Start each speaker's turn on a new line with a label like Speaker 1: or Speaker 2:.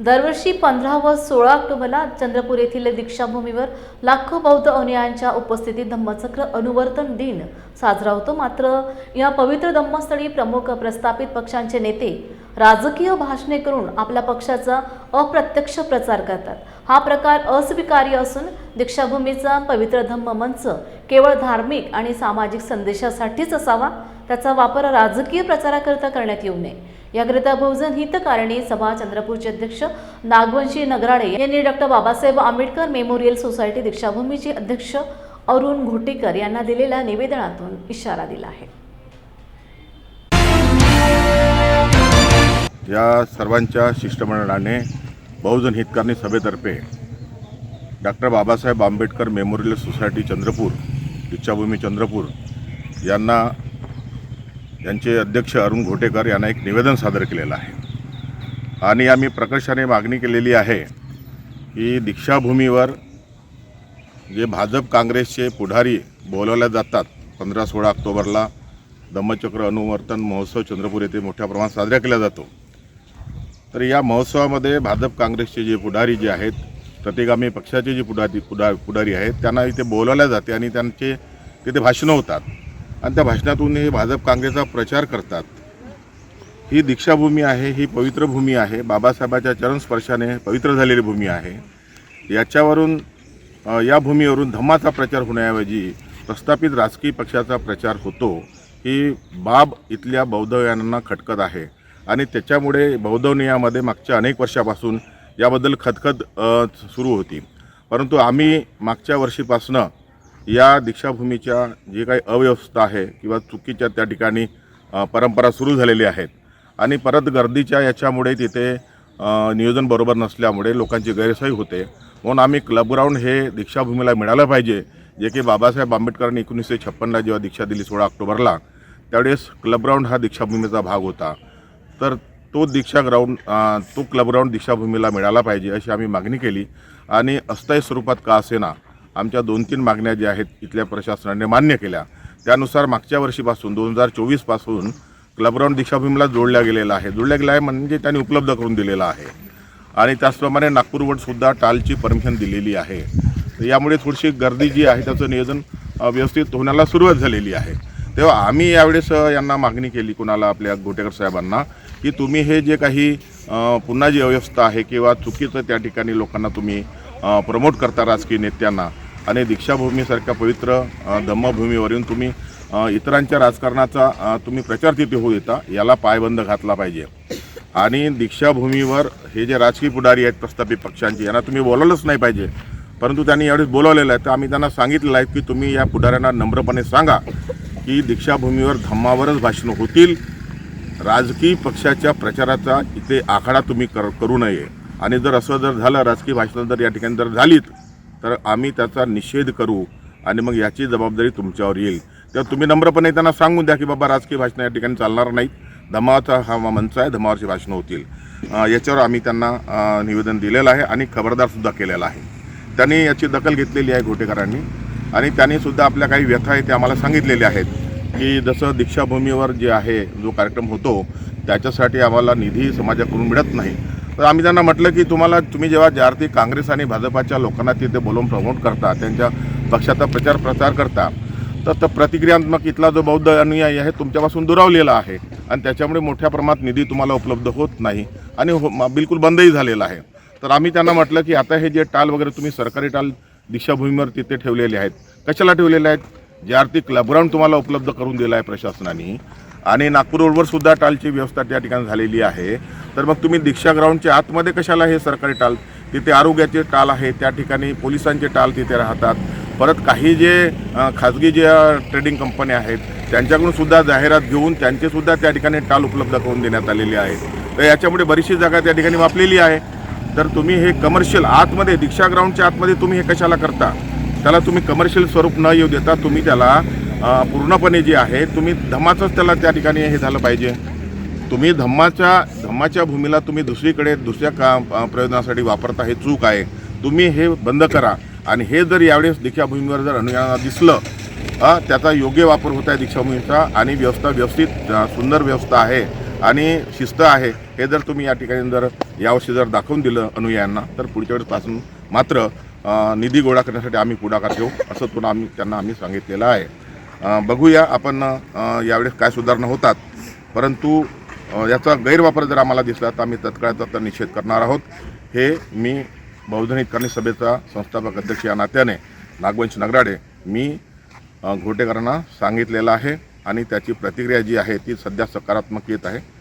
Speaker 1: दरवर्षी पंधरा व सोळा ऑक्टोबरला चंद्रपूर येथील दीक्षाभूमीवर लाखो बौद्ध अनुयायांच्या उपस्थितीत धम्मचक्र अनुवर्तन दिन साजरा होतो. मात्र या पवित्र धम्मस्थळी प्रमुख प्रस्थापित पक्षांचे नेते राजकीय भाषणे करून आपल्या पक्षाचा अप्रत्यक्ष प्रचार करतात. हा प्रकार अस्वीकार्य असून दीक्षाभूमीचा पवित्र धम्म मंच केवळ धार्मिक आणि सामाजिक संदेशासाठीच असावा त्याचा वापर राजकीय प्रचाराकरिता करण्यात येऊ नये. याकरिता बहुजन हितकारणी सभा चंद्रपूरचे अध्यक्ष नागवंशी नगराडे यांनी doctor Babasaheb Ambedkar memorial society दीक्षाभूमीचे अध्यक्ष अरुण घोटेकर यांना दिलेल्या निवेदनातून इशारा दिला आहे.
Speaker 2: या सर्वांच्या शिष्टमंडळाने Bahujan Hitkarini सभेतर्फे doctor Babasaheb Ambedkar memorial society Chandrapur Dikshabhoomi Chandrapur यांना यांचे अध्यक्ष अरुण घोटेकर यांना एक निवेदन सादर केलेलं आहे. आणि आम्ही प्रकर्षाने मागणी केलेली आहे की दीक्षाभूमीवर जे भाजप काँग्रेसचे पुढारी बोलवल्या जातात पंधरा सोळा ऑक्टोबरला धम्मचक्र अनुवर्तन महोत्सव चंद्रपूर येथे मोठ्या प्रमाणात साजरा केला जातो. तर या महोत्सवामध्ये भाजप काँग्रेसचे जे पुढारी जे आहेत प्रतिगामी पक्षाचे जे पुढारी पुढा पुढारी आहेत त्यांना इथे बोलवल्या जाते आणि त्यांचे तिथे भाषणं होतात. आणि त्या भाषणातून हे भाजप काँग्रेसचा प्रचार करतात. ही दीक्षाभूमी आहे ही पवित्र भूमी आहे बाबासाहेबाच्या चरणस्पर्शाने पवित्र झालेली भूमी आहे. याच्यावरून या भूमीवरून धम्माचा प्रचार होण्याऐवजी प्रस्थापित राजकीय पक्षाचा प्रचार होतो. ही बाब इथल्या बौद्धयांना खटकत आहे. आणि त्याच्यामुळे बौद्धनियामध्ये मागच्या अनेक वर्षापासून याबद्दल खदखद सुरू होती. परंतु आम्ही मागच्या वर्षीपासनं या दीक्षाभूमीच्या जे काही अव्यवस्था आहे किंवा चुकीच्या त्या ठिकाणी परंपरा सुरू झालेली आहेत आणि परत गर्दीच्या याच्यामुळे तिथे नियोजन बरोबर नसल्यामुळे लोकांची गैरसोय होते. म्हणून आम्ही क्लब ग्राउंड हे दीक्षाभूमीला मिळालं पाहिजे जे की बाबासाहेब आंबेडकरांनी एकोणीसशे छप्पनला जेव्हा दीक्षा दिली सोळा ऑक्टोबरला त्यावेळेस क्लब ग्राउंड हा दीक्षाभूमीचा भाग होता. तर तो दीक्षा ग्राउंड तो क्लब ग्राउंड दीक्षाभूमीला मिळाला पाहिजे अशी आम्ही मागणी केली. आणि अस्थायी स्वरूपात का असेना आमच्या दोन तीन मागण्या ज्या आहेत इथल्या प्रशासनाने मान्य केल्या. त्यानुसार मागच्या वर्षीपासून दोन हजार चोवीसपासून क्लब ग्राउंड दीक्षाभूमीला जोडल्या गेलेला आहे. जोडल्या गेला आहे म्हणजे त्यांनी उपलब्ध करून दिलेला आहे. आणि त्याचप्रमाणे नागपूरवरसुद्धा टालची परमिशन दिलेली आहे. यामुळे थोडीशी गर्दी जी आहे त्याचं नियोजन व्यवस्थित होण्याला सुरुवात झालेली आहे. तेव्हा आम्ही यावेळेस यांना मागणी केली कुणाला आपल्या गोटेकर साहेबांना की तुम्ही हे जे काही पुन्हा जी अव्यवस्था आहे किंवा चुकीचं त्या ठिकाणी लोकांना तुम्ही प्रमोट करता राजकीय नेत्यांना आणि दीक्षाभूमीसारख्या पवित्र धम्मभूमीवरून तुम्ही इतरांच्या राजकारणाचा तुम्ही प्रचार तिथे होऊ देता याला पायबंद घातला पाहिजे. आणि दीक्षाभूमीवर हे जे राजकीय पुढारी आहेत प्रस्थापित पक्षांचे यांना तुम्ही बोलावलंच नाही पाहिजे. परंतु त्यांनी यावेळेस बोलावलेलं आहे तर आम्ही त्यांना सांगितलेलं आहे की तुम्ही या पुढाऱ्यांना नम्रपणे सांगा. की दीक्षाभूमीवर धम्मावरच भाषणं होतील. राजकीय पक्षाच्या प्रचाराचा इथे आखाडा तुम्ही कर करू नये. आणि जर असं जर झालं राजकीय भाषणं जर या ठिकाणी जर झालीत तर आम्ही त्याचा निषेध करू आणि मग याची जबाबदारी तुमच्यावर येईल. तेव्हा तुम्ही नम्रपणे त्यांना सांगून द्या की बाबा राजकीय भाषणं या ठिकाणी चालणार नाहीत. धमावाचा हा मंच आहे धमावाची भाषणं होतील. याच्यावर आम्ही त्यांना निवेदन दिलेलं आहे आणि खबरदारसुद्धा केलेला आहे. त्यांनी याची दखल घेतलेली आहे घोटेकरांनी आणि त्यांनी सुद्धा आपल्या काही व्यथा आहेत ते आम्हाला सांगितलेल्या आहेत. की जसं दीक्षाभूमीवर जे आहे जो कार्यक्रम होतो त्याच्यासाठी आम्हाला निधी समाजाकडून मिळत नाही. तर आम्ही त्यांना म्हटलं की तुम्हाला तुम्ही जेव्हा ज्यार्थी काँग्रेस आणि भाजपाच्या लोकांना तिथे बोलवून प्रमोट करता त्यांच्या पक्षाचा प्रचार प्रसार करता तर तर प्रतिक्रियात्मक इथला जो बौद्ध अनुयायी आहे तुमच्यापासून दुरावलेला आहे. आणि त्याच्यामुळे मोठ्या प्रमाणात निधी तुम्हाला उपलब्ध होत नाही आणि हो बिलकुल बंदही झालेला आहे. तर आम्ही त्यांना म्हटलं की आता हे जे टाल वगैरे तुम्ही सरकारी टाल दीक्षाभूमीवर तिथे ठेवलेले आहेत. कशाला ठेवलेले आहेत? जे आर्थिक क्लब ग्राउंड तुम्हाला उपलब्ध करून दिला आहे प्रशासनाने. आणि नागपूर रोडवर सुद्धा टालची व्यवस्था त्या ठिकाणी झालेली आहे. तर मग तुम्ही दीक्षा ग्राउंडच्या आतमध्ये कशाला हे सरकारी टाल? तिथे आरोग्याचे टाल आहे त्या ठिकाणी पोलिसांचे टाल तिथे राहतात. परत काही जे खाजगी जे ट्रेडिंग कंपन्या आहेत त्यांच्याकडून सुद्धा जाहिरात घेऊन त्यांचे सुद्धा त्या ठिकाणी टाल उपलब्ध करून देण्यात आलेले आहेत. तर याच्यामुळे बरीचशी जागा त्या ठिकाणी वापलेली आहे. तर तुम्ही हे कमर्शियल आतमध्ये दीक्षा ग्राउंडच्या आतमध्ये तुम्ही हे कशाला करता? त्याला तुम्ही कमर्शियल स्वरूप न येऊ देता तुम्ही त्याला पूर्णपणे जे आहे तुम्ही धम्माचंच त्याला त्या ठिकाणी हे झालं पाहिजे. तुम्ही धम्माच्या धम्माच्या भूमीला तुम्ही दुसरीकडे दुसऱ्या का प्रयोजनासाठी वापरता हे चूक आहे. तुम्ही हे बंद करा. आणि हे जर यावेळेस दीक्षाभूमीवर जर अनुयायांना दिसलं त्याचा योग्य वापर होत आहे दीक्षाभूमीचा आणि व्यवस्था व्यवस्थित सुंदर व्यवस्था आहे. आणि शिस्त आहे हे जर तुम्ही या ठिकाणी जर यावर्षी जर दाखवून दिलं अनुयायांना तर पुढच्या वेळेसपासून मात्र निधी गोळा करण्यासाठी आम्ही पुढाकार घेऊ असं पुन्हा आम्ही त्यांना आम्ही सांगितलेलं आहे. बघूया आपण यावेळेस काय सुधारणा होतात. परंतु याचा गैरवापर जर आम्हाला दिसला तर आम्ही तत्काळ तर निषेध करणार आहोत. हे मी बहुजन हितकारणी सभेचा संस्थापक अध्यक्ष या नात्याने नागवंश नगराडे मी घोटेकरांना सांगितलेलं आहे. आणि त्याची प्रतिक्रिया जी आहे ती सध्या सकारात्मक येत आहे.